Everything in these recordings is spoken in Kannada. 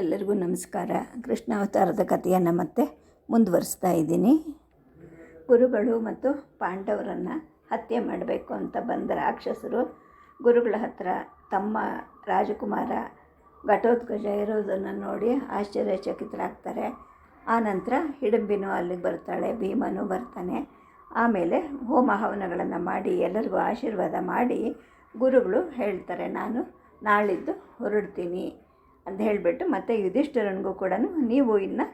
ಎಲ್ಲರಿಗೂ ನಮಸ್ಕಾರ. ಕೃಷ್ಣಾವತಾರದ ಕಥೆಯನ್ನು ಮತ್ತೆ ಮುಂದುವರಿಸ್ತಾ ಇದ್ದೀನಿ. ಗುರುಗಳು ಮತ್ತು ಪಾಂಡವರನ್ನು ಹತ್ಯೆ ಮಾಡಬೇಕು ಅಂತ ಬಂದ ರಾಕ್ಷಸರು ಗುರುಗಳ ಹತ್ರ ತಮ್ಮ ರಾಜಕುಮಾರ ಘಟೋತ್ಕಜ ಇರೋದನ್ನು ನೋಡಿ ಆಶ್ಚರ್ಯಚಕಿತರಾಗ್ತಾರೆ. ಆನಂತರ ಹಿಡಂಬಿನೂ ಅಲ್ಲಿಗೆ ಬರ್ತಾಳೆ, ಭೀಮನೂ ಬರ್ತಾನೆ. ಆಮೇಲೆ ಹೋಮ ಹವನಗಳನ್ನು ಮಾಡಿ, ಎಲ್ಲರಿಗೂ ಆಶೀರ್ವಾದ ಮಾಡಿ ಗುರುಗಳು ಹೇಳ್ತಾರೆ, ನಾನು ನಾಳಿದ್ದು ಹೊರಡ್ತೀನಿ. ಅಂತ ಹೇಳಿಬಿಟ್ಟು ಮತ್ತು ಯುಧಿಷ್ಠಿರನಿಗೂ ಕೂಡ ನೀವು ಇನ್ನು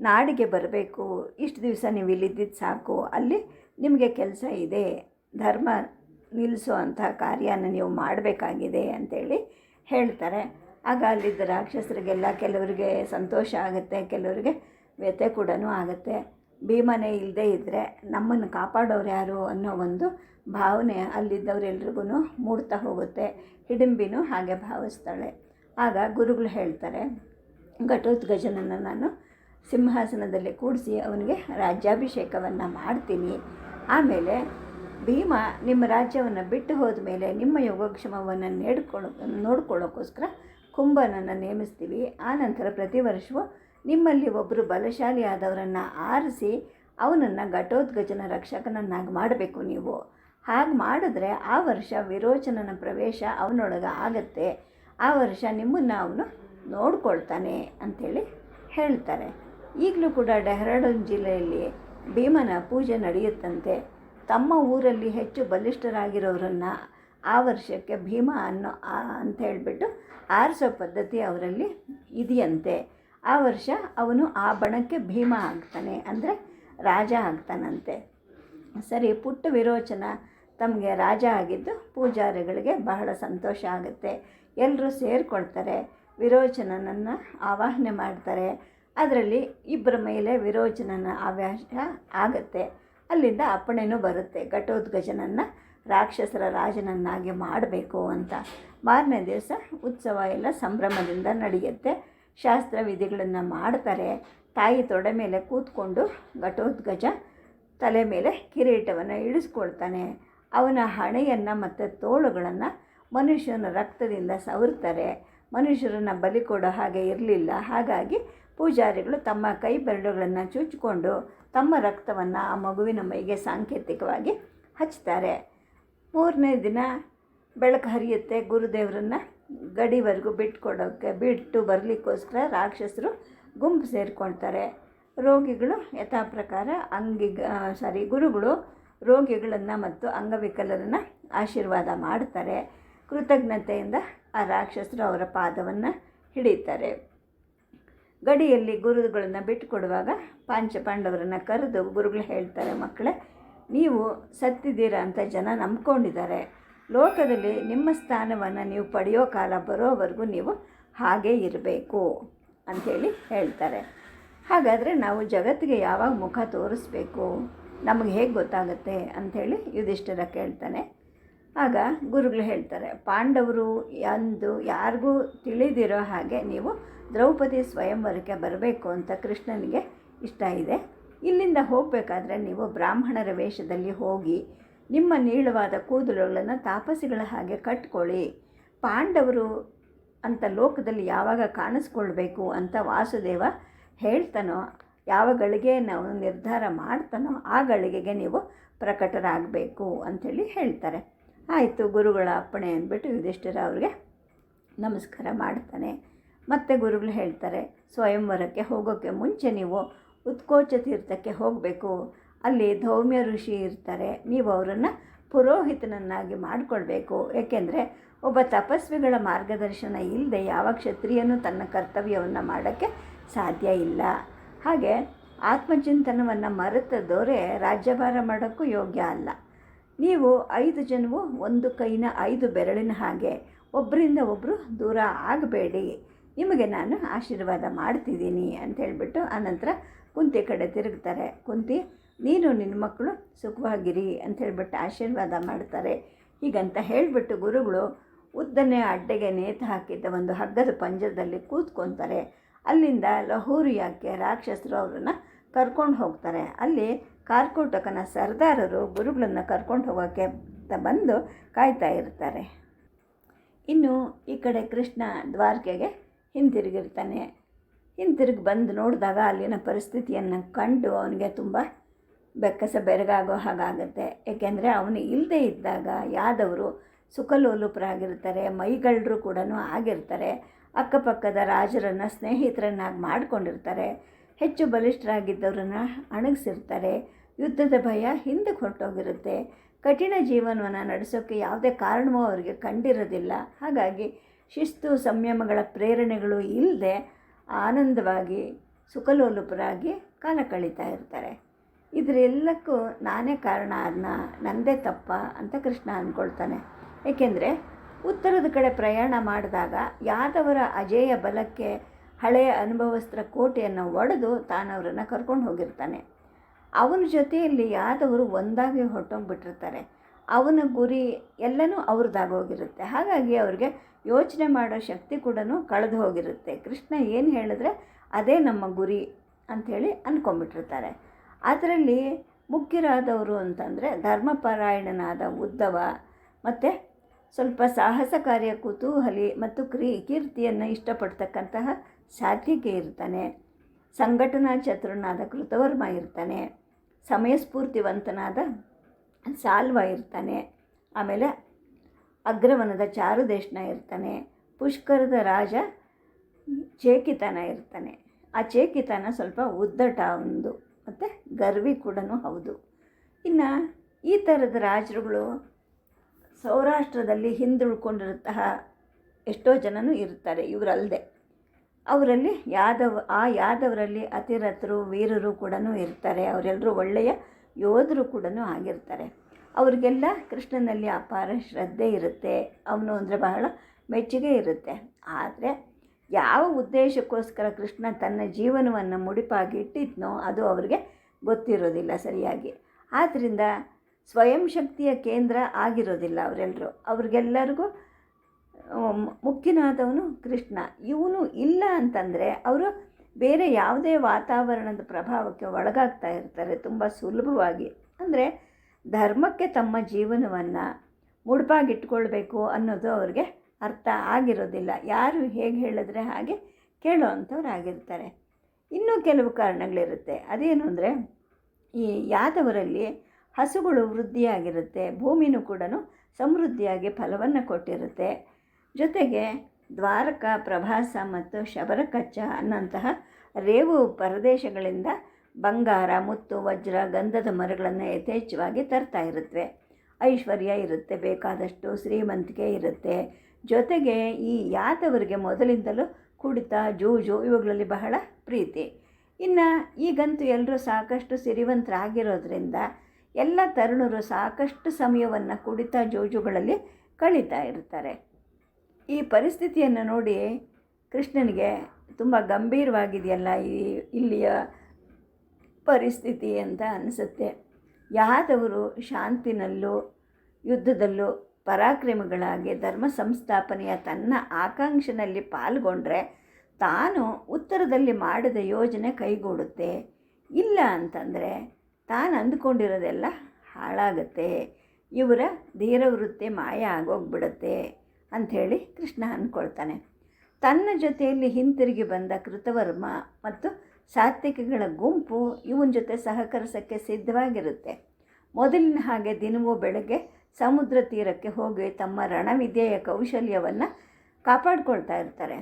ನಾಡಿಗೆ ಬರಬೇಕು. ಇಷ್ಟು ದಿವಸ ನೀವು ಇಲ್ಲಿದ್ದಿದ್ದು ಸಾಕು. ಅಲ್ಲಿ ನಿಮಗೆ ಕೆಲಸ ಇದೆ. ಧರ್ಮ ನಿಲ್ಲಿಸೋ ಅಂಥ ಕಾರ್ಯನ ನೀವು ಮಾಡಬೇಕಾಗಿದೆ ಅಂಥೇಳಿ ಹೇಳ್ತಾರೆ. ಆಗ ಅಲ್ಲಿದ್ದ ರಾಕ್ಷಸರಿಗೆಲ್ಲ ಕೆಲವರಿಗೆ ಸಂತೋಷ ಆಗುತ್ತೆ, ಕೆಲವರಿಗೆ ವ್ಯಥೆ ಕೂಡ ಆಗುತ್ತೆ. ಭೀಮನೆ ಇಲ್ಲದೇ ಇದ್ದರೆ ನಮ್ಮನ್ನು ಕಾಪಾಡೋರು ಯಾರು ಅನ್ನೋ ಒಂದು ಭಾವನೆ ಅಲ್ಲಿದ್ದವರೆಲ್ರಿಗೂ ಮೂಡ್ತಾ ಹೋಗುತ್ತೆ. ಹಿಡಿಂಬಿನೂ ಹಾಗೆ ಭಾವಿಸ್ತಾಳೆ. ಆಗ ಗುರುಗಳು ಹೇಳ್ತಾರೆ ಘಟೋತ್ಕಜನನ್ನು ನಾನು ಸಿಂಹಾಸನದಲ್ಲಿ ಕೂಡಿಸಿ ಅವನಿಗೆ ರಾಜ್ಯಾಭಿಷೇಕವನ್ನು ಮಾಡ್ತೀನಿ. ಆಮೇಲೆ ಭೀಮ ನಿಮ್ಮ ರಾಜ್ಯವನ್ನು ಬಿಟ್ಟು ಹೋದ ಮೇಲೆ ನಿಮ್ಮ ಯೋಗಕ್ಷಮವನ್ನು ನೆಡ್ಕೊಳ್ಳೋ ನೋಡ್ಕೊಳ್ಳೋಕ್ಕೋಸ್ಕರ ಕುಂಭನನ್ನು ನೇಮಿಸ್ತೀವಿ. ಆನಂತರ ಪ್ರತಿ ವರ್ಷವೂ ನಿಮ್ಮಲ್ಲಿ ಒಬ್ಬರು ಬಲಶಾಲಿಯಾದವರನ್ನು ಆರಿಸಿ ಅವನನ್ನು ಘಟೋದ್ಗಜನ ರಕ್ಷಕನನ್ನಾಗಿ ಮಾಡಬೇಕು ನೀವು. ಹಾಗೆ ಮಾಡಿದ್ರೆ ಆ ವರ್ಷ ವಿರೋಚನನ ಪ್ರವೇಶ ಅವನೊಳಗೆ ಆಗತ್ತೆ. ಆ ವರ್ಷ ನಿಮ್ಮನ್ನು ಅವನು ನೋಡ್ಕೊಳ್ತಾನೆ ಅಂಥೇಳಿ ಹೇಳ್ತಾರೆ. ಈಗಲೂ ಕೂಡ ಡೆಹ್ರಾಡೂನ್ ಜಿಲ್ಲೆಯಲ್ಲಿ ಭೀಮನ ಪೂಜೆ ನಡೆಯುತ್ತಂತೆ. ತಮ್ಮ ಊರಲ್ಲಿ ಹೆಚ್ಚು ಬಲಿಷ್ಠರಾಗಿರೋರನ್ನು ಆ ವರ್ಷಕ್ಕೆ ಭೀಮ ಅನ್ನೋ ಅಂತ ಹೇಳಿಬಿಟ್ಟು ಆರಿಸೋ ಪದ್ಧತಿ ಅವರಲ್ಲಿ ಇದೆಯಂತೆ. ಆ ವರ್ಷ ಅವನು ಆ ಬಣಕ್ಕೆ ಭೀಮ ಆಗ್ತಾನೆ ಅಂದರೆ ರಾಜ ಆಗ್ತಾನಂತೆ. ಸರಿ, ಪುಟ್ಟ ವಿರೋಚನ ತಮಗೆ ರಾಜ ಆಗಿದ್ದು ಪೂಜಾರಿಗಳಿಗೆ ಬಹಳ ಸಂತೋಷ ಆಗುತ್ತೆ. ಎಲ್ಲರೂ ಸೇರಿಕೊಳ್ತಾರೆ. ವಿರೋಚನನನ್ನು ಆವಾಹನೆ ಮಾಡ್ತಾರೆ. ಅದರಲ್ಲಿ ಇಬ್ಬರ ಮೇಲೆ ವಿರೋಚನನ ಆವ್ಯಾಸ ಆಗುತ್ತೆ. ಅಲ್ಲಿಂದ ಅಪ್ಪಣೆನೂ ಬರುತ್ತೆ. ಘಟೋದ್ಗಜನನ್ನು ರಾಕ್ಷಸರ ರಾಜನನ್ನಾಗಿ ಮಾಡಬೇಕು ಅಂತ. ಮಾರನೇ ದಿವಸ ಉತ್ಸವ ಎಲ್ಲ ಸಂಭ್ರಮದಿಂದ ನಡೆಯುತ್ತೆ. ಶಾಸ್ತ್ರ ವಿಧಿಗಳನ್ನು ಮಾಡ್ತಾರೆ. ತಾಯಿ ತೊಡೆ ಮೇಲೆ ಕೂತ್ಕೊಂಡು ಘಟೋದ್ಗಜ ತಲೆ ಮೇಲೆ ಕಿರೀಟವನ್ನು ಇಳಿಸ್ಕೊಳ್ತಾನೆ ಅವನ ಹಣೆಯನ್ನು ಮತ್ತು ತೋಳುಗಳನ್ನು ಮನುಷ್ಯನ ರಕ್ತದಿಂದ ಸವರ್ತಾರೆ, ಮನುಷ್ಯರನ್ನು ಬಲಿ ಕೊಡೋ ಹಾಗೆ ಇರಲಿಲ್ಲ. ಹಾಗಾಗಿ ಪೂಜಾರಿಗಳು ತಮ್ಮ ಕೈ ಬೆರಳುಗಳನ್ನು ಚುಚ್ಚಿಕೊಂಡು ತಮ್ಮ ರಕ್ತವನ್ನು ಆ ಮಗುವಿನ ಮೈಗೆ ಸಾಂಕೇತಿಕವಾಗಿ ಹಚ್ತಾರೆ. ಮೂರನೇ ದಿನ ಬೆಳಕು ಹರಿಯುತ್ತೆ, ಗುರುದೇವರನ್ನು ಗಡಿವರೆಗೂ ಬಿಟ್ಕೊಡೋಕ್ಕೆ ಬಿಟ್ಟು ಬರಲಿಕ್ಕೋಸ್ಕರ ರಾಕ್ಷಸರು ಗುಂಪು ಸೇರಿಕೊಳ್ತಾರೆ. ರೋಗಿಗಳು ಯಥಾ ಪ್ರಕಾರ ಅಂಗಿ ಸಾರಿ ಗುರುಗಳು ರೋಗಿಗಳನ್ನು ಮತ್ತು ಅಂಗವಿಕಲರನ್ನು ಆಶೀರ್ವಾದ ಮಾಡ್ತಾರೆ. ಕೃತಜ್ಞತೆಯಿಂದ ಆ ರಾಕ್ಷಸರು ಅವರ ಪಾದವನ್ನು ಹಿಡಿತಾರೆ ಗಡಿಯಲ್ಲಿ ಗುರುಗಳನ್ನು ಬಿಟ್ಟುಕೊಡುವಾಗ ಪಾಂಚ ಪಾಂಡವರನ್ನು ಕರೆದು ಗುರುಗಳು ಹೇಳ್ತಾರೆ, ಮಕ್ಕಳೇ, ನೀವು ಸತ್ತಿದ್ದೀರಾ ಅಂತ ಜನ ನಂಬ್ಕೊಂಡಿದ್ದಾರೆ. ಲೋಕದಲ್ಲಿ ನಿಮ್ಮ ಸ್ಥಾನವನ್ನು ನೀವು ಪಡೆಯೋ ಕಾಲ ಬರೋವರೆಗೂ ನೀವು ಹಾಗೇ ಇರಬೇಕು ಅಂಥೇಳಿ ಹೇಳ್ತಾರೆ. ಹಾಗಾದರೆ ನಾವು ಜಗತ್ತಿಗೆ ಯಾವಾಗ ಮುಖ ತೋರಿಸ್ಬೇಕು? ನಮಗೆ ಹೇಗೆ ಗೊತ್ತಾಗುತ್ತೆ? ಅಂಥೇಳಿ ಯುಧಿಷ್ಠಿರ ಕೇಳ್ತಾನೆ. ಆಗ ಗುರುಗಳು ಹೇಳ್ತಾರೆ, ಪಾಂಡವರು ಅಂದು ಯಾರಿಗೂ ತಿಳಿದಿರೋ ಹಾಗೆ ನೀವು ದ್ರೌಪದಿ ಸ್ವಯಂವರಕ್ಕೆ ಬರಬೇಕು ಅಂತ ಕೃಷ್ಣನಿಗೆ ಇಷ್ಟ ಇದೆ. ಇಲ್ಲಿಂದ ಹೋಗಬೇಕಾದ್ರೆ ನೀವು ಬ್ರಾಹ್ಮಣರ ವೇಷದಲ್ಲಿ ಹೋಗಿ, ನಿಮ್ಮ ನೀಳವಾದ ಕೂದಲುಗಳನ್ನು ತಾಪಸಿಗಳ ಹಾಗೆ ಕಟ್ಕೊಳ್ಳಿ. ಪಾಂಡವರು ಅಂತ ಲೋಕದಲ್ಲಿ ಯಾವಾಗ ಕಾಣಿಸ್ಕೊಳ್ಬೇಕು ಅಂತ ವಾಸುದೇವ ಹೇಳ್ತಾನೋ, ಯಾವ ಗಳಿಗೆ ನಾವು ನಿರ್ಧಾರ ಮಾಡ್ತಾನೋ ಆ ಗಳಿಗೆಗೆ ನೀವು ಪ್ರಕಟರಾಗಬೇಕು ಅಂಥೇಳಿ ಹೇಳ್ತಾರೆ. ಆಯಿತು ಗುರುಗಳ ಅಪ್ಪಣೆ ಅಂದ್ಬಿಟ್ಟು ಯುಧಿಷ್ಠಿರ ಅವ್ರಿಗೆ ನಮಸ್ಕಾರ ಮಾಡ್ತಾನೆ. ಮತ್ತು ಗುರುಗಳು ಹೇಳ್ತಾರೆ ಸ್ವಯಂವರಕ್ಕೆ ಹೋಗೋಕ್ಕೆ ಮುಂಚೆ ನೀವು ಉತ್ಕೋಚ ತೀರ್ಥಕ್ಕೆ ಹೋಗಬೇಕು. ಅಲ್ಲಿ ಧೌಮ್ಯ ಋಷಿ ಇರ್ತಾರೆ. ನೀವು ಅವರನ್ನು ಪುರೋಹಿತನನ್ನಾಗಿ ಮಾಡಿಕೊಳ್ಬೇಕು. ಏಕೆಂದರೆ ಒಬ್ಬ ತಪಸ್ವಿಗಳ ಮಾರ್ಗದರ್ಶನ ಇಲ್ಲದೆ ಯಾವ ಕ್ಷತ್ರಿಯನೂ ತನ್ನ ಕರ್ತವ್ಯವನ್ನು ಮಾಡೋಕ್ಕೆ ಸಾಧ್ಯ ಇಲ್ಲ. ಹಾಗೆ ಆತ್ಮಚಿಂತನವನ್ನು ಮರೆತ ದೊರೆ ರಾಜ್ಯಭಾರ ಮಾಡೋಕ್ಕೂ ಯೋಗ್ಯ ಅಲ್ಲ. ನೀವು ಐದು ಜನವು ಒಂದು ಕೈನ ಐದು ಬೆರಳಿನ ಹಾಗೆ ಒಬ್ಬರಿಂದ ಒಬ್ಬರು ದೂರ ಆಗಬೇಡಿ. ನಿಮಗೆ ನಾನು ಆಶೀರ್ವಾದ ಮಾಡ್ತಿದ್ದೀನಿ ಅಂತ ಹೇಳಿಬಿಟ್ಟು ಆನಂತರ ಕುಂತಿ ಕಡೆ ತಿರುಗ್ತಾರೆ. ಕುಂತಿ, ನೀನು ನಿನ್ನ ಮಕ್ಕಳು ಸುಖವಾಗಿರಿ ಅಂತ ಹೇಳಿಬಿಟ್ಟು ಆಶೀರ್ವಾದ ಮಾಡ್ತಾರೆ. ಹೀಗಂತ ಹೇಳಿಬಿಟ್ಟು ಗುರುಗಳು ಉದ್ದನೇ ಅಡ್ಡೆಗೆ ನೇತು ಹಾಕಿದ್ದ ಒಂದು ಹಗ್ಗದ ಪಂಜರದಲ್ಲಿ ಕೂತ್ಕೊತಾರೆ. ಅಲ್ಲಿಂದ ಲಹೂರಿಯಾಕ್ಕೆ ರಾಕ್ಷಸರು ಅವರನ್ನು ಕರ್ಕೊಂಡು ಹೋಗ್ತಾರೆ. ಅಲ್ಲಿ ಕಾರ್ಕೋಟಕನ ಸರ್ದಾರರು ಗುರುಗಳನ್ನು ಕರ್ಕೊಂಡು ಹೋಗೋಕ್ಕೆ ಅಂತ ಬಂದು ಕಾಯ್ತಾ ಇರ್ತಾರೆ. ಇನ್ನು ಈ ಕಡೆ ಕೃಷ್ಣ ದ್ವಾರಕೆಗೆ ಹಿಂತಿರುಗಿರ್ತಾನೆ. ಹಿಂತಿರುಗಿ ಬಂದು ನೋಡಿದಾಗ ಅಲ್ಲಿನ ಪರಿಸ್ಥಿತಿಯನ್ನು ಕಂಡು ಅವನಿಗೆ ತುಂಬ ಬೆಕ್ಕಸ ಬೆರಗಾಗೋ ಹಾಗಾಗುತ್ತೆ. ಏಕೆಂದರೆ ಅವನು ಇಲ್ಲದೆ ಇದ್ದಾಗ ಯಾದವರು ಸುಖಲೋಲುಪರಾಗಿರ್ತಾರೆ, ಮೈಗಳರು ಕೂಡ ಆಗಿರ್ತಾರೆ, ಅಕ್ಕಪಕ್ಕದ ರಾಜರನ್ನು ಸ್ನೇಹಿತರನ್ನಾಗಿ ಮಾಡಿಕೊಂಡಿರ್ತಾರೆ. ಹೆಚ್ಚು ಬಲಿಷ್ಠರಾಗಿದ್ದವರನ್ನು ಅಣಗಿಸಿರ್ತಾರೆ. ಯುದ್ಧದ ಭಯ ಹಿಂದಕ್ಕೆ ಹೊರಟೋಗಿರುತ್ತೆ. ಕಠಿಣ ಜೀವನವನ್ನು ನಡೆಸೋಕ್ಕೆ ಯಾವುದೇ ಕಾರಣವೂ ಅವರಿಗೆ ಕಂಡಿರೋದಿಲ್ಲ. ಹಾಗಾಗಿ ಶಿಸ್ತು, ಸಂಯಮಗಳ ಪ್ರೇರಣೆಗಳು ಇಲ್ಲದೆ ಆನಂದವಾಗಿ, ಸುಖಲೋಲುಪರಾಗಿ ಕಾಲ ಕಳೀತಾ ಇರ್ತಾರೆ. ಇದರೆಲ್ಲಕ್ಕೂ ನಾನೇ ಕಾರಣ ಅದನ್ನ ನನ್ನದೇ ತಪ್ಪ ಅಂತ ಕೃಷ್ಣ ಅಂದ್ಕೊಳ್ತಾನೆ ಏಕೆಂದರೆ ಉತ್ತರದ ಕಡೆ ಪ್ರಯಾಣ ಮಾಡಿದಾಗ ಯಾದವರ ಅಜೇಯ ಬಲಕ್ಕೆ ಹಳೆಯ ಅನುಭವಸ್ತ್ರ ಕೋಟೆಯನ್ನು ಒಡೆದು ತಾನವರನ್ನು ಕರ್ಕೊಂಡು ಹೋಗಿರ್ತಾನೆ. ಅವನ ಜೊತೆಯಲ್ಲಿ ಯಾದವರು ಒಂದಾಗಿ ಹೊಟ್ಟೋಗ್ಬಿಟ್ಟಿರ್ತಾರೆ ಅವನ ಗುರಿ ಎಲ್ಲನೂ ಅವ್ರದ್ದಾಗೋಗಿರುತ್ತೆ ಹಾಗಾಗಿ ಅವ್ರಿಗೆ ಯೋಚನೆ ಮಾಡೋ ಶಕ್ತಿ ಕೂಡ ಕಳೆದು ಹೋಗಿರುತ್ತೆ. ಕೃಷ್ಣ ಏನು ಹೇಳಿದ್ರೆ ಅದೇ ನಮ್ಮ ಗುರಿ ಅಂಥೇಳಿ ಅಂದ್ಕೊಂಬಿಟ್ಟಿರ್ತಾರೆ ಅದರಲ್ಲಿ ಮುಖ್ಯರಾದವರು ಅಂತಂದರೆ ಧರ್ಮಪರಾಯಣನಾದ ಉದ್ದವ, ಮತ್ತು ಸ್ವಲ್ಪ ಸಾಹಸ ಕಾರ್ಯ ಕುತೂಹಲಿ ಮತ್ತು ಕ್ರಿ, ಕೀರ್ತಿಯನ್ನು ಇಷ್ಟಪಡ್ತಕ್ಕಂತಹ ಸಾತ್ವಿಕೆ ಇರ್ತಾನೆ. ಸಂಘಟನಾ ಚತುರನಾದ ಕೃತವರ್ಮ ಇರ್ತಾನೆ. ಸಮಯಸ್ಫೂರ್ತಿವಂತನಾದ ಸಾಲ್ವ ಇರ್ತಾನೆ. ಆಮೇಲೆ ಅಗ್ರವನದ ಚಾರುದೇಶನ ಇರ್ತಾನೆ. ಪುಷ್ಕರದ ರಾಜ ಚೇಕಿತನ ಇರ್ತಾನೆ. ಆ ಚೇಕಿತನ ಸ್ವಲ್ಪ ಉದ್ದಟ ಒಂದು, ಮತ್ತು ಗರ್ವಿ ಕೂಡ ಹೌದು. ಇನ್ನು ಈ ಥರದ ರಾಜರುಗಳು ಸೌರಾಷ್ಟ್ರದಲ್ಲಿ ಹಿಂದುಳ್ಕೊಂಡಿರುತ್ತಹ ಎಷ್ಟೋ ಜನನೂ ಇರ್ತಾರೆ ಇವರಲ್ಲದೆ ಅವರಲ್ಲಿ ಯಾದವ್, ಆ ಯಾದವರಲ್ಲಿ ಅತಿರಥರು, ವೀರರು ಕೂಡ ಇರ್ತಾರೆ. ಅವರೆಲ್ಲರೂ ಒಳ್ಳೆಯ ಯೋಧರು ಕೂಡ ಆಗಿರ್ತಾರೆ. ಅವ್ರಿಗೆಲ್ಲ ಕೃಷ್ಣನಲ್ಲಿ ಅಪಾರ ಶ್ರದ್ಧೆ ಇರುತ್ತೆ. ಅವನು ಅಂದರೆ ಬಹಳ ಮೆಚ್ಚುಗೆ ಇರುತ್ತೆ. ಆದರೆ ಯಾವ ಉದ್ದೇಶಕ್ಕೋಸ್ಕರ ಕೃಷ್ಣ ತನ್ನ ಜೀವನವನ್ನು ಮುಡಿಪಾಗಿ ಇಟ್ಟಿದ್ನೋ ಅದು ಅವರಿಗೆ ಗೊತ್ತಿರೋದಿಲ್ಲ ಸರಿಯಾಗಿ. ಆದ್ದರಿಂದ ಸ್ವಯಂ ಶಕ್ತಿಯ ಕೇಂದ್ರ ಆಗಿರೋದಿಲ್ಲ ಅವರೆಲ್ಲರೂ ಅವ್ರಿಗೆಲ್ಲರಿಗೂ ಮುಖ್ಯನಾದವನು ಕೃಷ್ಣ. ಇವನು ಇಲ್ಲ ಅಂತಂದರೆ ಅವರು ಬೇರೆ ಯಾವುದೇ ವಾತಾವರಣದ ಪ್ರಭಾವಕ್ಕೆ ಒಳಗಾಗ್ತಾ ಇರ್ತಾರೆ, ತುಂಬ ಸುಲಭವಾಗಿ. ಅಂದರೆ ಧರ್ಮಕ್ಕೆ ತಮ್ಮ ಜೀವನವನ್ನು ಮುಡುಪಾಗಿಟ್ಕೊಳ್ಬೇಕು ಅನ್ನೋದು ಅವ್ರಿಗೆ ಅರ್ಥ ಆಗಿರೋದಿಲ್ಲ. ಯಾರು ಹೇಗೆ ಹೇಳಿದ್ರೆ ಹಾಗೆ ಕೇಳೋ ಅಂಥವ್ರು ಆಗಿರ್ತಾರೆ ಇನ್ನೂ ಕೆಲವು ಕಾರಣಗಳಿರುತ್ತೆ. ಅದೇನು ಅಂದರೆ ಈ ಯಾದವರಲ್ಲಿ ಹಸುಗಳು ವೃದ್ಧಿಯಾಗಿರುತ್ತೆ, ಭೂಮಿನೂ ಕೂಡ ಸಮೃದ್ಧಿಯಾಗಿ ಫಲವನ್ನು ಕೊಟ್ಟಿರುತ್ತೆ. ಜೊತೆಗೆ ದ್ವಾರಕ, ಪ್ರಭಾಸ ಮತ್ತು ಶಬರಕಚ್ಚ ಅನ್ನೋಂತಹ ರೇವು ಪ್ರದೇಶಗಳಿಂದ ಬಂಗಾರ, ಮುತ್ತು, ವಜ್ರ, ಗಂಧದ ಮರಗಳನ್ನು ಯಥೇಚ್ಛವಾಗಿ ತರ್ತಾ ಇರುತ್ತವೆ ಐಶ್ವರ್ಯ ಇರುತ್ತೆ, ಬೇಕಾದಷ್ಟು ಶ್ರೀಮಂತಿಕೆ ಇರುತ್ತೆ. ಜೊತೆಗೆ ಈ ಯಾದವರಿಗೆ ಮೊದಲಿಂದಲೂ ಕುಡಿತ, ಜೂಜು ಇವುಗಳಲ್ಲಿ ಬಹಳ ಪ್ರೀತಿ. ಇನ್ನು ಈಗಂತೂ ಎಲ್ಲರೂ ಸಾಕಷ್ಟು ಸಿರಿವಂತರಾಗಿರೋದ್ರಿಂದ ಎಲ್ಲ ತರುಣರು ಸಾಕಷ್ಟು ಸಮಯವನ್ನು ಕುಡಿತ ಜೋಜುಗಳಲ್ಲಿ ಕಳೀತಾ ಇರ್ತಾರೆ. ಈ ಪರಿಸ್ಥಿತಿಯನ್ನು ನೋಡಿ ಕೃಷ್ಣನಿಗೆ ತುಂಬ ಗಂಭೀರವಾಗಿದೆಯಲ್ಲ ಈ ಇಲ್ಲಿಯ ಪರಿಸ್ಥಿತಿ ಅಂತ ಅನಿಸುತ್ತೆ. ಯಾದವರು ಶಾಂತಿನಲ್ಲೂ ಯುದ್ಧದಲ್ಲೂ ಪರಾಕ್ರಮಗಳಾಗಿ ಧರ್ಮ ಸಂಸ್ಥಾಪನೆಯ ತನ್ನ ಆಕಾಂಕ್ಷೆಯಲ್ಲಿ ಪಾಲ್ಗೊಂಡ್ರೆ ತಾನು ಉತ್ತರದಲ್ಲಿ ಮಾಡಿದ ಯೋಜನೆ ಕೈಗೂಡುತ್ತೆ. ಇಲ್ಲ ಅಂತಂದರೆ ತಾನು ಅಂದುಕೊಂಡಿರೋದೆಲ್ಲ ಹಾಳಾಗತ್ತೆ. ಇವರ ಧೀರವೃತ್ತಿ ಮಾಯ ಆಗೋಗ್ಬಿಡತ್ತೆ ಅಂಥೇಳಿ ಕೃಷ್ಣ ಅಂದ್ಕೊಳ್ತಾನೆ. ತನ್ನ ಜೊತೆಯಲ್ಲಿ ಹಿಂತಿರುಗಿ ಬಂದ ಕೃತವರ್ಮ ಮತ್ತು ಸಾತ್ವಿಕಗಳ ಗುಂಪು ಇವನ ಜೊತೆ ಸಹಕರಿಸೋಕ್ಕೆ ಸಿದ್ಧವಾಗಿರುತ್ತೆ. ಮೊದಲಿನ ಹಾಗೆ ದಿನವೂ ಬೆಳಗ್ಗೆ ಸಮುದ್ರ ತೀರಕ್ಕೆ ಹೋಗಿ ತಮ್ಮ ರಣವಿದ್ಯೆಯ ಕೌಶಲ್ಯವನ್ನು ಕಾಪಾಡ್ಕೊಳ್ತಾ ಇರ್ತಾರೆ.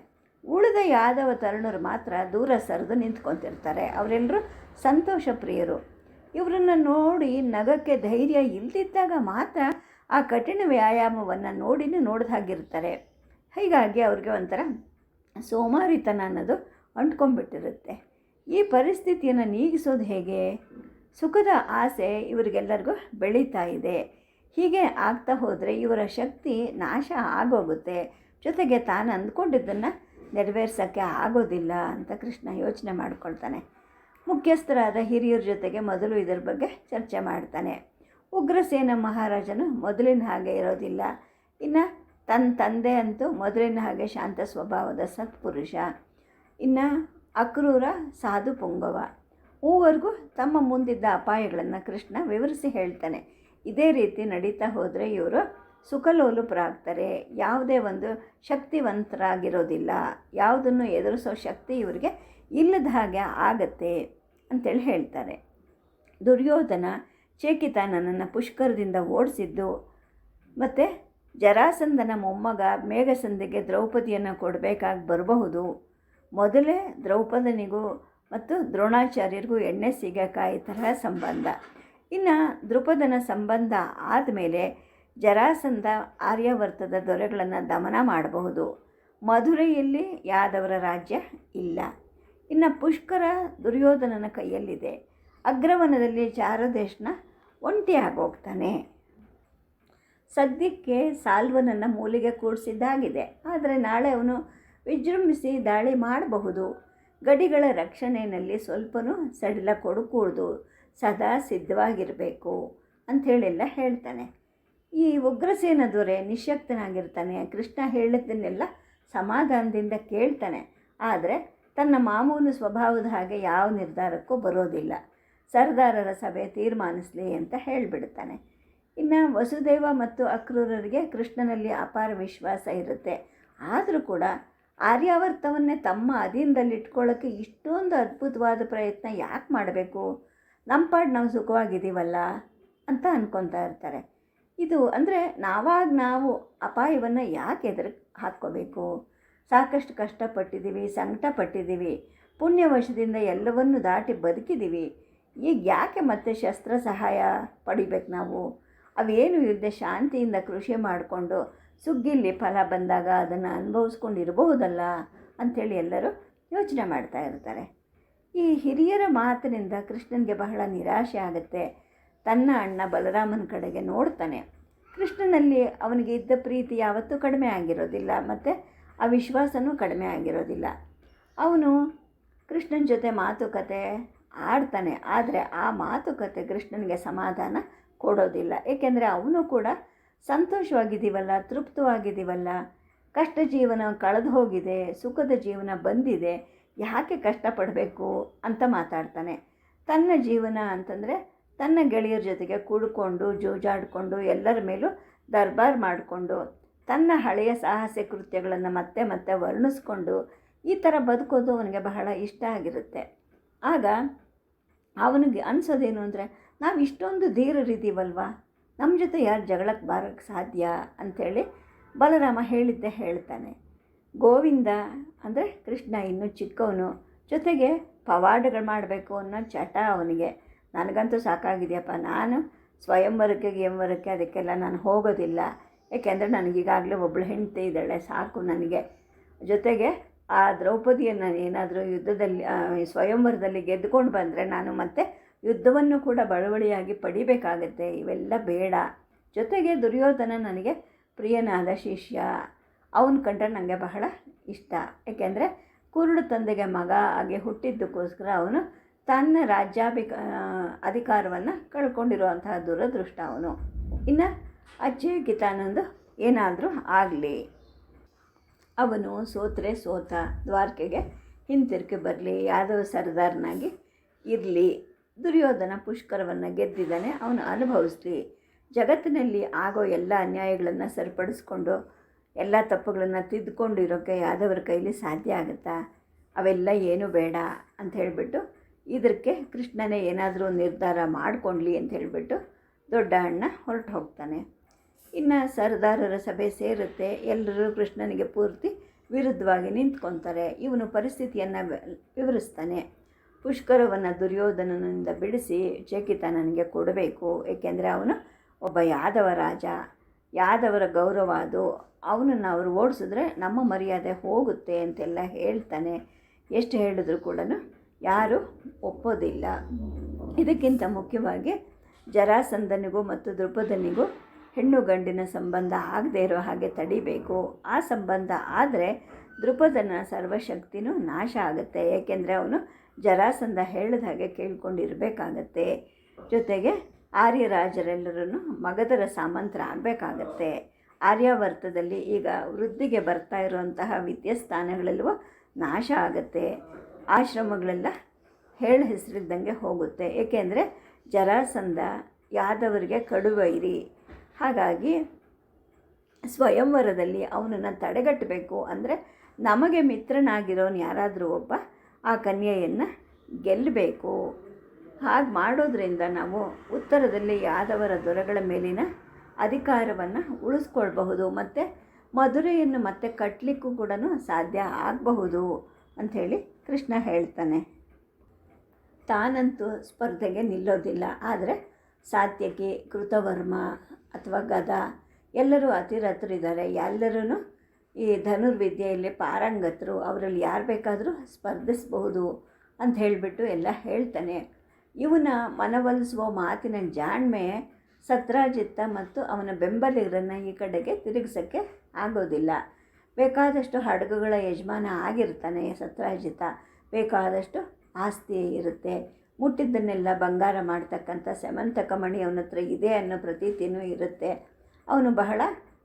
ಉಳಿದ ಯಾದವ ತರುಣರು ಮಾತ್ರ ದೂರ ಸರಿದು ನಿಂತ್ಕೊತಿರ್ತಾರೆ. ಅವರೆಲ್ಲರೂ ಸಂತೋಷ ಪ್ರಿಯರು ಇವರನ್ನು ನೋಡಿ ನಗಕ್ಕೆ ಧೈರ್ಯ ಇಲ್ದಿದ್ದಾಗ ಮಾತ್ರ ಆ ಕಠಿಣ ವ್ಯಾಯಾಮವನ್ನು ನೋಡಿನೂ ನೋಡ್ದಾಗಿರ್ತಾರೆ ಹೀಗಾಗಿ ಅವ್ರಿಗೆ ಒಂಥರ ಸೋಮಾರಿತನ ಅನ್ನೋದು ಅಂಟ್ಕೊಂಡ್ಬಿಟ್ಟಿರುತ್ತೆ. ಈ ಪರಿಸ್ಥಿತಿಯನ್ನು ನೀಗಿಸೋದು ಹೇಗೆ? ಸುಖದ ಆಸೆ ಇವರಿಗೆಲ್ಲರಿಗೂ ಬೆಳೀತಾ ಇದೆ. ಹೀಗೆ ಆಗ್ತಾ ಹೋದರೆ ಇವರ ಶಕ್ತಿ ನಾಶ ಆಗೋಗುತ್ತೆ. ಜೊತೆಗೆ ತಾನು ಅಂದ್ಕೊಂಡಿದ್ದನ್ನು ನೆರವೇರ್ಸೋಕ್ಕೆ ಆಗೋದಿಲ್ಲ ಅಂತ ಕೃಷ್ಣ ಯೋಚನೆ ಮಾಡ್ಕೊಳ್ತಾನೆ. ಮುಖ್ಯಸ್ಥರಾದ ಹಿರಿಯರ ಜೊತೆಗೆ ಮೊದಲು ಇದರ ಬಗ್ಗೆ ಚರ್ಚೆ ಮಾಡ್ತಾನೆ. ಉಗ್ರಸೇನ ಮಹಾರಾಜನು ಮೊದಲಿನ ಹಾಗೆ ಇರೋದಿಲ್ಲ. ಇನ್ನು ತನ್ನ ತಂದೆ ಅಂತೂ ಮೊದಲಿನ ಹಾಗೆ ಶಾಂತ ಸ್ವಭಾವದ ಸತ್ಪುರುಷ. ಇನ್ನು ಅಕ್ರೂರ ಸಾಧು ಪುಂಗವ. ಮೂವರೆಗೂ ತಮ್ಮ ಮುಂದಿದ್ದ ಅಪಾಯಗಳನ್ನು ಕೃಷ್ಣ ವಿವರಿಸಿ ಹೇಳ್ತಾನೆ. ಇದೇ ರೀತಿ ನಡೀತಾ ಹೋದರೆ ಇವರು ಸುಖಲೋಲುಪರಾಗ್ತಾರೆ ಯಾವುದೇ ಒಂದು ಶಕ್ತಿವಂತರಾಗಿರೋದಿಲ್ಲ. ಯಾವುದನ್ನು ಎದುರಿಸೋ ಶಕ್ತಿ ಇವರಿಗೆ ಇಲ್ಲದ ಹಾಗೆ ಆಗತ್ತೆ ಅಂತೇಳಿ ಹೇಳ್ತಾರೆ. ದುರ್ಯೋಧನ ಚೇಕಿತಾನನನ್ನು ಪುಷ್ಕರದಿಂದ ಓಡಿಸಿದ್ದು, ಮತ್ತು ಜರಾಸಂದನ ಮೊಮ್ಮಗ ಮೇಘಸಂದಿಗೆ ದ್ರೌಪದಿಯನ್ನು ಕೊಡಬೇಕಾಗಿ ಬರಬಹುದು. ಮೊದಲೇ ದ್ರೌಪದನಿಗೂ ಮತ್ತು ದ್ರೋಣಾಚಾರ್ಯರಿಗೂ ಎಣ್ಣೆ, ಸಿಗಕಾಯಿ ತರಹ ಸಂಬಂಧ. ಇನ್ನು ದೃಪದನ ಸಂಬಂಧ ಆದಮೇಲೆ ಜರಾಸಂದ ಆರ್ಯವರ್ತದ ದೊರೆಗಳನ್ನು ದಮನ ಮಾಡಬಹುದು. ಮಧುರೆಯಲ್ಲಿ ಯಾದವರ ರಾಜ್ಯ ಇಲ್ಲ. ಇನ್ನು ಪುಷ್ಕರ ದುರ್ಯೋಧನನ ಕೈಯಲ್ಲಿದೆ. ಅಗ್ರವನದಲ್ಲಿ ಚಾರದೇಶನ ಒಂಟಿಯಾಗೋಗ್ತಾನೆ ಸದ್ಯಕ್ಕೆ ಸಾಲ್ವನನ್ನು ಮೂಲಿಗೆ ಕೂಡಿಸಿದ್ದಾಗಿದೆ ಆದರೆ ನಾಳೆ ಅವನು ವಿಜೃಂಭಿಸಿ ದಾಳಿ ಮಾಡಬಹುದು. ಗಡಿಗಳ ರಕ್ಷಣೆಯಲ್ಲಿ ಸ್ವಲ್ಪನೂ ಸಡಿಲ ಕೊಡಕೂಡ್ದು, ಸದಾ ಸಿದ್ಧವಾಗಿರಬೇಕು ಅಂಥೇಳೆಲ್ಲ ಹೇಳ್ತಾನೆ. ಈ ಉಗ್ರಸೇನ ದೊರೆ ನಿಶಕ್ತನಾಗಿರ್ತಾನೆ ಕೃಷ್ಣ ಹೇಳಿದ್ದನ್ನೆಲ್ಲ ಸಮಾಧಾನದಿಂದ ಕೇಳ್ತಾನೆ. ಆದರೆ ತನ್ನ ಮಾಮೂಲು ಸ್ವಭಾವದ ಹಾಗೆ ಯಾವ ನಿರ್ಧಾರಕ್ಕೂ ಬರೋದಿಲ್ಲ. ಸರ್ದಾರರ ಸಭೆ ತೀರ್ಮಾನಿಸಲಿ ಅಂತ ಹೇಳಿಬಿಡ್ತಾನೆ. ಇನ್ನು ವಸುದೇವ ಮತ್ತು ಅಕ್ರೂರರಿಗೆ ಕೃಷ್ಣನಲ್ಲಿ ಅಪಾರ ವಿಶ್ವಾಸ ಇರುತ್ತೆ. ಆದರೂ ಕೂಡ ಆರ್ಯಾವರ್ತವನ್ನೇ ತಮ್ಮ ಅಧೀನದಲ್ಲಿಟ್ಕೊಳ್ಳೋಕ್ಕೆ ಇಷ್ಟೊಂದು ಅದ್ಭುತವಾದ ಪ್ರಯತ್ನ ಯಾಕೆ ಮಾಡಬೇಕು? ನಮ್ಮ ಪಾಡು ನಾವು ಸುಖವಾಗಿದ್ದೀವಲ್ಲ ಅಂತ ಅನ್ಕೊತಾ ಇರ್ತಾರೆ. ಇದು ಅಂದರೆ ನಾವಾಗ ನಾವು ಅಪಾಯವನ್ನು ಯಾಕೆ ಎದುರು ಹಾಕ್ಕೋಬೇಕು? ಸಾಕಷ್ಟು ಕಷ್ಟಪಟ್ಟಿದ್ದೀವಿ ಸಂಕಟ ಪಟ್ಟಿದ್ದೀವಿ ಪುಣ್ಯವಶದಿಂದ ಎಲ್ಲವನ್ನು ದಾಟಿ ಬದುಕಿದ್ದೀವಿ. ಈಗ ಯಾಕೆ ಮತ್ತೆ ಶಸ್ತ್ರ ಸಹಾಯ ಪಡಿಬೇಕು ನಾವು? ಅವೇನು ಇಲ್ಲದೆ ಶಾಂತಿಯಿಂದ ಕೃಷಿ ಮಾಡಿಕೊಂಡು ಸುಗ್ಗಿಲ್ಲಿ ಫಲ ಬಂದಾಗ ಅದನ್ನು ಅನುಭವಿಸ್ಕೊಂಡಿರಬಹುದಲ್ಲ ಅಂಥೇಳಿ ಎಲ್ಲರೂ ಯೋಚನೆ ಮಾಡ್ತಾ ಇರ್ತಾರೆ. ಈ ಹಿರಿಯರ ಮಾತಿನಿಂದ ಕೃಷ್ಣನಿಗೆ ಬಹಳ ನಿರಾಶೆ ಆಗುತ್ತೆ. ತನ್ನ ಅಣ್ಣ ಬಲರಾಮನ ಕಡೆಗೆ ನೋಡ್ತಾನೆ. ಕೃಷ್ಣನಲ್ಲಿ ಅವನಿಗೆ ಇದ್ದ ಪ್ರೀತಿ ಯಾವತ್ತೂ ಕಡಿಮೆ ಆಗಿರೋದಿಲ್ಲ. ಮತ್ತು ಆ ವಿಶ್ವಾಸನೂ ಕಡಿಮೆ ಆಗಿರೋದಿಲ್ಲ. ಅವನು ಕೃಷ್ಣನ ಜೊತೆ ಮಾತುಕತೆ ಆಡ್ತಾನೆ, ಆದರೆ ಆ ಮಾತುಕತೆ ಕೃಷ್ಣನಿಗೆ ಸಮಾಧಾನ ಕೊಡೋದಿಲ್ಲ. ಏಕೆಂದರೆ ಅವನು ಕೂಡ ಸಂತೋಷವಾಗಿದ್ದೀವಲ್ಲ, ತೃಪ್ತವಾಗಿದ್ದೀವಲ್ಲ, ಕಷ್ಟ ಜೀವನ ಕಳೆದು ಹೋಗಿದೆ, ಸುಖದ ಜೀವನ ಬಂದಿದೆ, ಯಾಕೆ ಕಷ್ಟಪಡಬೇಕು ಅಂತ ಮಾತಾಡ್ತಾನೆ. ತನ್ನ ಜೀವನ ಅಂತಂದರೆ ತನ್ನ ಗೆಳೆಯರ ಜೊತೆಗೆ ಕೂಡಿಕೊಂಡು, ಜೂಜಾಡಿಕೊಂಡು ಎಲ್ಲರ ಮೇಲೂ ದರ್ಬಾರ್ ಮಾಡಿಕೊಂಡು ತನ್ನ ಹಳೆಯ ಸಾಹಸ ಕೃತ್ಯಗಳನ್ನು ಮತ್ತೆ ಮತ್ತೆ ವರ್ಣಿಸ್ಕೊಂಡು ಈ ಥರ ಬದುಕೋದು ಅವನಿಗೆ ಬಹಳ ಇಷ್ಟ ಆಗಿರುತ್ತೆ. ಆಗ ಅವನಿಗೆ ಅನಿಸೋದೇನು ಅಂದರೆ, ನಾವು ಇಷ್ಟೊಂದು ಧೀರರಿದ್ದೀವಲ್ವ ನಮ್ಮ ಜೊತೆ ಯಾರು ಜಗಳಕ್ಕೆ ಬರೋಕ್ಕೆ ಸಾಧ್ಯ? ಅಂಥೇಳಿ ಬಲರಾಮ ಹೇಳಿದ್ದೆ ಹೇಳ್ತಾನೆ. ಗೋವಿಂದ ಅಂದರೆ ಕೃಷ್ಣ ಇನ್ನೂ ಚಿಕ್ಕವನು, ಜೊತೆಗೆ ಪವಾಡಗಳು ಮಾಡಬೇಕು ಅನ್ನೋ ಚಟ ಅವನಿಗೆ. ನನಗಂತೂ ಸಾಕಾಗಿದೆಯಪ್ಪ, ನಾನು ಸ್ವಯಂವರಕ್ಕೆ ಗಿಯಂವರಕ್ಕೆ ಅದಕ್ಕೆಲ್ಲ ನಾನು ಹೋಗೋದಿಲ್ಲ. ಏಕೆಂದರೆ ನನಗೀಗಾಗಲೇ ಒಬ್ಬಳು ಹೆಂಡತಿ ಇದ್ದಾಳೆ, ಸಾಕು ನನಗೆ. ಜೊತೆಗೆ ಆ ದ್ರೌಪದಿಯನ್ನು ಏನಾದರೂ ಯುದ್ಧದಲ್ಲಿ ಸ್ವಯಂವರದಲ್ಲಿ ಗೆದ್ದುಕೊಂಡು ಬಂದರೆ ನಾನು ಮತ್ತೆ ಯುದ್ಧವನ್ನು ಕೂಡ ಬಳುವಳಿಯಾಗಿ ಪಡಿಬೇಕಾಗತ್ತೆ, ಇವೆಲ್ಲ ಬೇಡ. ಜೊತೆಗೆ ದುರ್ಯೋಧನ ನನಗೆ ಪ್ರಿಯನಾದ ಶಿಷ್ಯ. ಅವನ ಕಂಡ್ರೆ ನನಗೆ ಬಹಳ ಇಷ್ಟ. ಏಕೆಂದರೆ ಕುರುಡು ತಂದೆಗೆ ಮಗ ಹಾಗೆ ಹುಟ್ಟಿದ್ದಕ್ಕೋಸ್ಕರ ಅವನು ತನ್ನ ರಾಜ್ಯಾಭಿಕ ಅಧಿಕಾರವನ್ನು ಕಳ್ಕೊಂಡಿರುವಂತಹ ದುರದೃಷ್ಟ ಅವನು. ಇನ್ನು ಅಜ್ಜಿ ಗೀತಾನಂದ ಏನಾದರೂ ಆಗಲಿ. ಅವನು ಸೋತ್ರೆ ಸೋತ ದ್ವಾರಕೆಗೆ ಹಿಂತಿರುಗಿ ಬರಲಿ, ಯಾದವ ಸರ್ದಾರ್ನಾಗಿ ಇರಲಿ. ದುರ್ಯೋಧನ ಪುಷ್ಕರವನ್ನು ಗೆದ್ದಿದ್ದಾನೆ, ಅವನು ಅನುಭವಿಸ್ಲಿ. ಜಗತ್ತಿನಲ್ಲಿ ಆಗೋ ಎಲ್ಲ ಅನ್ಯಾಯಗಳನ್ನು ಸರಿಪಡಿಸ್ಕೊಂಡು, ಎಲ್ಲ ತಪ್ಪುಗಳನ್ನು ತಿದ್ದುಕೊಂಡಿರೋಕ್ಕೆ ಯಾದವರ ಕೈಲಿ ಸಾಧ್ಯ ಆಗುತ್ತಾ? ಅವೆಲ್ಲ ಏನೂ ಬೇಡ ಅಂತ ಹೇಳಿಬಿಟ್ಟು ಇದಕ್ಕೆ ಕೃಷ್ಣನೇ ಏನಾದರೂ ನಿರ್ಧಾರ ಮಾಡಿಕೊಂಡ್ಲಿ ಅಂತ ಹೇಳಿಬಿಟ್ಟು ದೊಡ್ಡ ಅಣ್ಣ ಹೊರಟು ಹೋಗ್ತಾನೆ ಇನ್ನು ಸರ್ದಾರರ ಸಭೆ ಸೇರುತ್ತೆ. ಎಲ್ಲರೂ ಕೃಷ್ಣನಿಗೆ ಪೂರ್ತಿ ವಿರುದ್ಧವಾಗಿ ನಿಂತ್ಕೊತಾರೆ. ಇವನು ಪರಿಸ್ಥಿತಿಯನ್ನು ವಿವರಿಸ್ತಾನೆ. ಪುಷ್ಕರವನ್ನು ದುರ್ಯೋಧನನಿಂದ ಬಿಡಿಸಿ ಚಕಿತ ನನಗೆ ಕೊಡಬೇಕು. ಏಕೆಂದರೆ ಅವನು ಒಬ್ಬ ಯಾದವ ರಾಜ. ಯಾದವರ ಗೌರವ ಅದು. ಅವನನ್ನು ಅವರು ಓಡಿಸಿದ್ರೆ ನಮ್ಮ ಮರ್ಯಾದೆ ಹೋಗುತ್ತೆ ಅಂತೆಲ್ಲ ಹೇಳ್ತಾನೆ. ಎಷ್ಟು ಹೇಳಿದ್ರು ಕೂಡ ಯಾರೂ ಒಪ್ಪೋದಿಲ್ಲ. ಇದಕ್ಕಿಂತ ಮುಖ್ಯವಾಗಿ ಜರಾಸಂದನಿಗೂ ಮತ್ತು ದೃಪದನಿಗೂ ಹೆಣ್ಣು ಗಂಡಿನ ಸಂಬಂಧ ಆಗದೇ ಇರೋ ಹಾಗೆ ತಡಿಬೇಕು. ಆ ಸಂಬಂಧ ಆದರೆ ದೃಪದನ ಸರ್ವಶಕ್ತಿನೂ ನಾಶ ಆಗುತ್ತೆ. ಏಕೆಂದರೆ ಅವನು ಜರಾಸಂಧ ಹೇಳಿದ ಹಾಗೆ ಕೇಳ್ಕೊಂಡಿರಬೇಕಾಗತ್ತೆ. ಜೊತೆಗೆ ಆರ್ಯರಾಜರೆಲ್ಲರೂ ಮಗಧರ ಸಾಮಂತ್ರ ಆಗಬೇಕಾಗತ್ತೆ. ಆರ್ಯಾವರ್ತದಲ್ಲಿ ಈಗ ವೃದ್ಧಿಗೆ ಬರ್ತಾ ಇರುವಂತಹ ವಿದ್ಯಾಸ್ಥಾನಗಳೆಲ್ಲವೂ ನಾಶ ಆಗುತ್ತೆ. ಆಶ್ರಮಗಳೆಲ್ಲ ಹೇಳಿ ಹೆಸರಿದ್ದಂಗೆ ಹೋಗುತ್ತೆ. ಏಕೆಂದರೆ ಜರಾಸಂಧ ಯಾದವರಿಗೆ ಕಡುವೈರಿ. ಹಾಗಾಗಿ ಸ್ವಯಂವರದಲ್ಲಿ ಅವನನ್ನು ತಡೆಗಟ್ಟಬೇಕು ಅಂದರೆ ನಮಗೆ ಮಿತ್ರನಾಗಿರೋನು ಯಾರಾದರೂ ಒಬ್ಬ ಆ ಕನ್ಯೆಯನ್ನು ಗೆಲ್ಲಬೇಕು. ಹಾಗೆ ಮಾಡೋದ್ರಿಂದ ನಾವು ಉತ್ತರದಲ್ಲಿ ಯಾದವರ ದೊರೆಗಳ ಮೇಲಿನ ಅಧಿಕಾರವನ್ನು ಉಳಿಸ್ಕೊಳ್ಬಹುದು ಮತ್ತು ಮಧುರೆಯನ್ನು ಮತ್ತೆ ಕಟ್ಟಲಿಕ್ಕೂ ಕೂಡ ಸಾಧ್ಯ ಆಗಬಹುದು ಅಂಥೇಳಿ ಕೃಷ್ಣ ಹೇಳ್ತಾನೆ. ತಾನಂತೂ ಸ್ಪರ್ಧೆಗೆ ನಿಲ್ಲೋದಿಲ್ಲ, ಆದರೆ ಸಾತ್ಯಕಿ, ಕೃತವರ್ಮ ಅಥವಾ ಗದ, ಎಲ್ಲರೂ ಅತಿರಥರಿದ್ದಾರೆ. ಎಲ್ಲರೂ ಈ ಧನುರ್ವಿದ್ಯೆಯಲ್ಲಿ ಪಾರಂಗತರು, ಅವರಲ್ಲಿ ಯಾರು ಬೇಕಾದರೂ ಸ್ಪರ್ಧಿಸಬಹುದು ಅಂತ ಹೇಳಿಬಿಟ್ಟು ಎಲ್ಲ ಹೇಳ್ತಾನೆ. ಇವನ ಮನವೊಲಿಸುವ ಮಾತಿನ ಜಾಣ್ಮೆ ಸತ್ರಾಜಿತ್ತ ಮತ್ತು ಅವನ ಬೆಂಬಲಿಗರನ್ನು ಈ ಕಡೆಗೆ ತಿರುಗಿಸೋಕ್ಕೆ ಆಗೋದಿಲ್ಲ. ಬೇಕಾದಷ್ಟು ಹಡಗುಗಳ ಯಜಮಾನ ಆಗಿರ್ತಾನೆ ಸತ್ರಾಜಿತ ಬೇಕಾದಷ್ಟು ಆಸ್ತಿ ಇರುತ್ತೆ. ಮುಟ್ಟಿದ್ದನ್ನೆಲ್ಲ ಬಂಗಾರ ಮಾಡ್ತಕ್ಕಂಥ ಸಮಂತಕ ಮಣಿ ಅವನ ಹತ್ರ ಇದೆ ಅನ್ನೋ ಪ್ರತೀತಿನೂ ಇರುತ್ತೆ. ಅವನು ಬಹಳ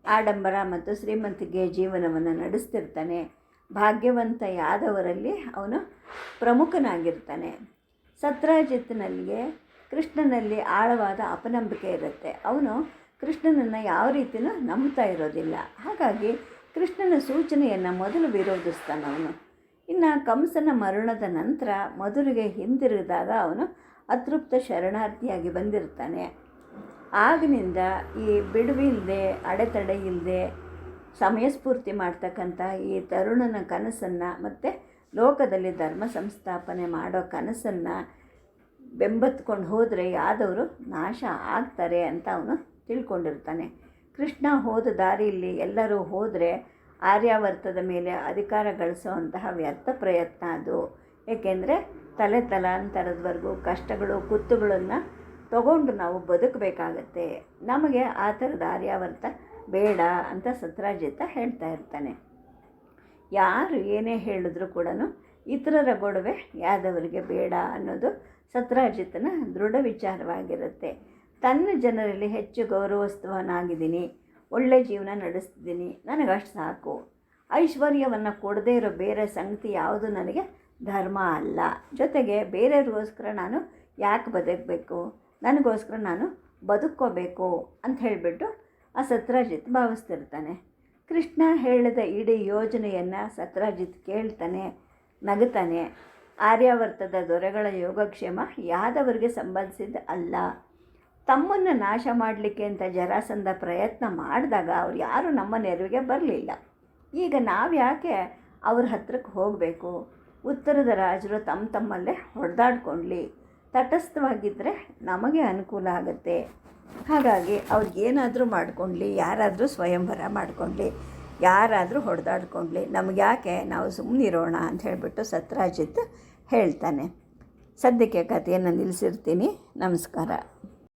ಆಡಂಬರ ಮತ್ತು ಶ್ರೀಮಂತಿಗೆ ಜೀವನವನ್ನು ನಡೆಸ್ತಿರ್ತಾನೆ. ಭಾಗ್ಯವಂತ ಯಾದವರಲ್ಲಿ ಅವನು ಪ್ರಮುಖನಾಗಿರ್ತಾನೆ. ಸತ್ರಾಜಿತ್ನಲ್ಲಿಗೆ ಕೃಷ್ಣನಲ್ಲಿ ಆಳವಾದ ಅಪನಂಬಿಕೆ ಇರುತ್ತೆ. ಅವನು ಕೃಷ್ಣನನ್ನು ಯಾವ ರೀತಿಯೂ ನಂಬ್ತಾ ಇರೋದಿಲ್ಲ. ಹಾಗಾಗಿ ಕೃಷ್ಣನ ಸೂಚನೆಯನ್ನು ಮೊದಲು ವಿರೋಧಿಸ್ತಾನೆ ಅವನು ಇನ್ನು ಕಂಸನ ಮರಣದ ನಂತರ ಮಧುರಿಗೆ ಹಿಂದಿರುಗಿದಾಗ ಅವನು ಅತೃಪ್ತ ಶರಣಾರ್ಥಿಯಾಗಿ ಬಂದಿರ್ತಾನೆ. ಆಗಿನಿಂದ ಈ ಬಿಡುವಿಲ್ಲದೆ ಅಡೆತಡೆ ಇಲ್ಲದೆ ಸಮಯಸ್ಫೂರ್ತಿ ಮಾಡ್ತಕ್ಕಂಥ ಈ ತರುಣನ ಕನಸನ್ನು ಮತ್ತು ಲೋಕದಲ್ಲಿ ಧರ್ಮ ಸಂಸ್ಥಾಪನೆ ಮಾಡೋ ಕನಸನ್ನು ಬೆಂಬತ್ಕೊಂಡು ಹೋದರೆ ಯಾದವರು ನಾಶ ಆಗ್ತಾರೆ ಅಂತ ಅವನು ತಿಳ್ಕೊಂಡಿರ್ತಾನೆ. ಕೃಷ್ಣ ಹೋದ ದಾರಿಯಲ್ಲಿ ಎಲ್ಲರೂ ಹೋದರೆ ಆರ್ಯಾವರ್ತದ ಮೇಲೆ ಅಧಿಕಾರ ಗಳಿಸುವಂತಹ ವ್ಯರ್ಥ ಪ್ರಯತ್ನ ಅದು. ಏಕೆಂದರೆ ತಲೆ ತಲಾಂತರದವರೆಗೂ ಕಷ್ಟಗಳು, ಕುತ್ತುಗಳನ್ನು ತಗೊಂಡು ನಾವು ಬದುಕಬೇಕಾಗತ್ತೆ. ನಮಗೆ ಆ ಥರದ ಆರ್ಯಾವರ್ತ ಬೇಡ ಅಂತ ಸತ್ರಾಜಿತ ಹೇಳ್ತಾ ಇರ್ತಾನೆ. ಯಾರು ಏನೇ ಹೇಳಿದ್ರು ಕೂಡ ಇತರರ ಗೊಡವೆ ಯಾದವರಿಗೆ ಬೇಡ ಅನ್ನೋದು ಸತ್ರಾಜಿತನ ದೃಢ ವಿಚಾರವಾಗಿರುತ್ತೆ. ತನ್ನ ಜನರಲ್ಲಿ ಹೆಚ್ಚು ಗೌರವಸ್ತವನಾಗಿದ್ದೀನಿ ಒಳ್ಳೆ ಜೀವನ ನಡೆಸ್ತಿದ್ದೀನಿ ನನಗಷ್ಟು ಸಾಕು. ಐಶ್ವರ್ಯವನ್ನು ಕೊಡದೇ ಇರೋ ಬೇರೆ ಸಂಗತಿ ಯಾವುದು ನನಗೆ ಧರ್ಮ ಅಲ್ಲ. ಜೊತೆಗೆ ಬೇರೆಯವ್ರಿಗೋಸ್ಕರ ನಾನು ಯಾಕೆ ಬದುಕಬೇಕು? ನನಗೋಸ್ಕರ ನಾನು ಬದುಕೋಬೇಕು ಅಂತ ಹೇಳಿಬಿಟ್ಟು ಆ ಸತ್ರಾಜಿತ್ ಭಾವಿಸ್ತಿರ್ತಾನೆ. ಕೃಷ್ಣ ಹೇಳಿದ ಇಡೀ ಯೋಜನೆಯನ್ನು ಸತ್ರಾಜಿತ್ ಕೇಳ್ತಾನೆ ನಗುತ್ತಾನೆ ಆರ್ಯಾವರ್ತದ ದೊರೆಗಳ ಯೋಗಕ್ಷೇಮ ಯಾದವರಿಗೆ ಸಂಬಂಧಿಸಿದ ಅಲ್ಲ. ತಮ್ಮನ್ನು ನಾಶ ಮಾಡಲಿಕ್ಕೆ ಅಂತ ಜರಾಸಂಧ ಪ್ರಯತ್ನ ಮಾಡಿದಾಗ ಅವ್ರು ಯಾರೂ ನಮ್ಮ ನೆರವಿಗೆ ಬರಲಿಲ್ಲ. ಈಗ ನಾವು ಯಾಕೆ ಅವ್ರ ಹತ್ರಕ್ಕೆ ಹೋಗಬೇಕು? ಉತ್ತರದ ರಾಜರು ತಮ್ಮ ತಮ್ಮಲ್ಲೇ ಹೊಡೆದಾಡ್ಕೊಳ್ಳಿ ತಟಸ್ಥವಾಗಿದ್ದರೆ ನಮಗೆ ಅನುಕೂಲ ಆಗುತ್ತೆ. ಹಾಗಾಗಿ ಅವ್ರಿಗೇನಾದರೂ ಮಾಡ್ಕೊಳ್ಳಿ ಯಾರಾದರೂ ಸ್ವಯಂವರ ಮಾಡ್ಕೊಳ್ಳಿ ಯಾರಾದರೂ ಹೊಡೆದಾಡ್ಕೊಂಡ್ಲಿ. ನಮ್ಗೆ ಯಾಕೆ? ನಾವು ಸುಮ್ಮನಿರೋಣ ಅಂತ ಹೇಳಿಬಿಟ್ಟು ಸತ್ರಾಜಿತ್ ಹೇಳ್ತಾನೆ. ಸದ್ಯಕ್ಕೆ ಕಥೆಯನ್ನು ನಿಲ್ಲಿಸಿರ್ತೀನಿ ನಮಸ್ಕಾರ.